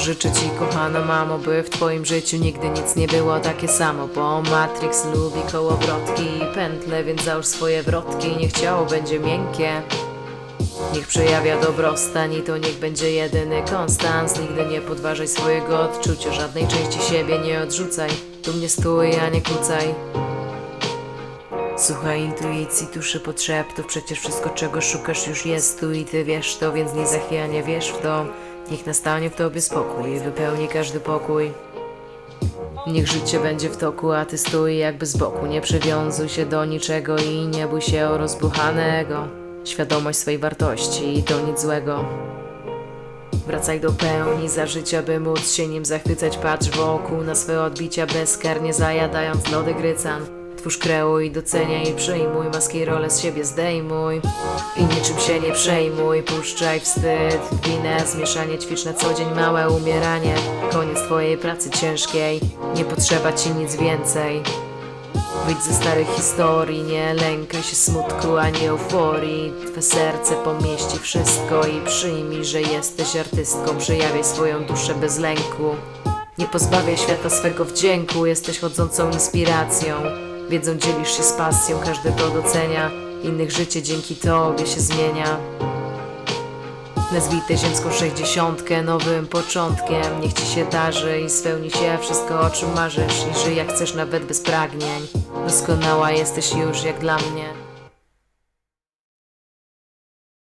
życzę ci, kochana mamo, by w twoim życiu nigdy nic nie było takie samo Bo Matrix lubi kołowrotki i pętle, więc załóż swoje wrotki Niech ciało będzie miękkie. Niech przejawia dobrostań i to niech będzie jedyny konstans. Nigdy nie podważaj swojego odczucia, żadnej części siebie nie odrzucaj. Tu mnie stój, a nie kucaj Słuchaj intuicji, tuszy potrzeptów Przecież wszystko czego szukasz już jest tu i ty wiesz to Więc nie zachwianie wierz w to Niech nastanie w tobie spokój i wypełni każdy pokój. Niech życie będzie w toku, a ty stój jakby z boku. Nie przywiązuj się do niczego i nie bój się o rozbuchanego. Świadomość swej wartości i to nic złego. Wracaj do pełni za życia, by móc się nim zachwycać. Patrz wokół na swe odbicia bezkarnie zajadając lody grycan Twórz kreuj doceniaj i przyjmuj Maski rolę z siebie zdejmuj. I niczym się nie przejmuj Puszczaj wstyd, winę Zmieszanie ćwicz na co dzień małe umieranie. Koniec twojej pracy ciężkiej Nie potrzeba ci nic więcej. Wyjdź ze starych historii, nie lękaj się smutku ani euforii. Twe serce pomieści wszystko i przyjmij, że jesteś artystką. Przejawiaj swoją duszę bez lęku. Nie pozbawiaj świata swego wdzięku, jesteś chodzącą inspiracją Wiedzą dzielisz się z pasją, każdy to docenia Innych życie dzięki tobie się zmienia. Nazwij tę ziemską sześćdziesiątkę nowym początkiem Niech ci się darzy i spełni się wszystko o czym marzysz I żyj jak chcesz nawet bez pragnień. Doskonała jesteś już jak dla mnie